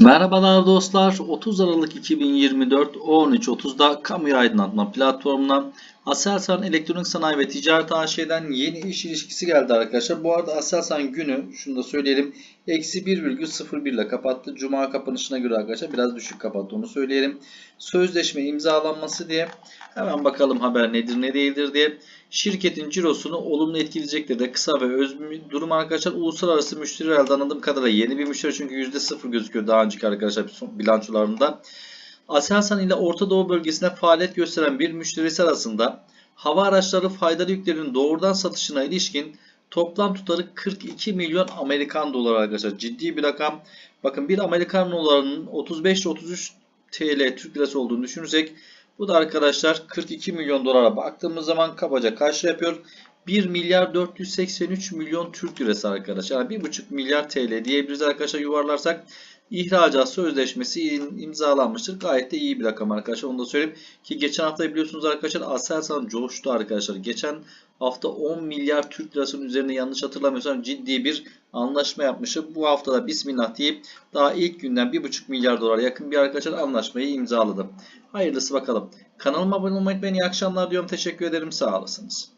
Merhabalar dostlar. 30 Aralık 2024 13.30'da kamu aydınlatma platformundan Aselsan Elektronik Sanayi ve Ticaret AŞ'den yeni iş ilişkisi geldi arkadaşlar. Bu arada Aselsan günü şunu da söyleyelim. Eksi 1,01 ile kapattı. Cuma kapanışına göre arkadaşlar biraz düşük kapattı onu söyleyelim. Sözleşme imzalanması diye hemen bakalım haber nedir ne değildir diye. Şirketin cirosunu olumlu etkileyecektir de kısa ve öz durum arkadaşlar. Uluslararası müşteri elde anladığım kadarıyla yeni bir müşteri çünkü %0 gözüküyor daha önceki arkadaşlar bilançolarında. Aselsan ile Orta Doğu bölgesinde faaliyet gösteren bir müşterisi arasında hava araçları faydalı yüklerinin doğrudan satışına ilişkin toplam tutarı 42 milyon Amerikan doları arkadaşlar. Ciddi bir rakam. Bakın bir Amerikan dolarının 35 ile 33 TL Türk lirası olduğunu düşünürsek bu da arkadaşlar 42 milyon dolara baktığımız zaman kabaca lira yapıyor? 1 milyar 483 milyon Türk lirası arkadaşlar. Yani 1,5 milyar TL diyebiliriz arkadaşlar yuvarlarsak. İhracat sözleşmesi imzalanmıştır. Gayet de iyi bir rakam arkadaşlar. Onu da söyleyeyim. Ki geçen hafta biliyorsunuz arkadaşlar Aselsan coştu arkadaşlar. Geçen hafta 10 milyar Türk lirasının üzerine yanlış hatırlamıyorsam ciddi bir anlaşma yapmıştı. Bu hafta da bismillah deyip daha ilk günden 1,5 milyar dolar yakın bir arkadaşlar anlaşmayı imzaladı. Hayırlısı bakalım. Kanalıma abone olmayı unutmayın. İyi akşamlar diyorum. Teşekkür ederim. Sağ olasınız.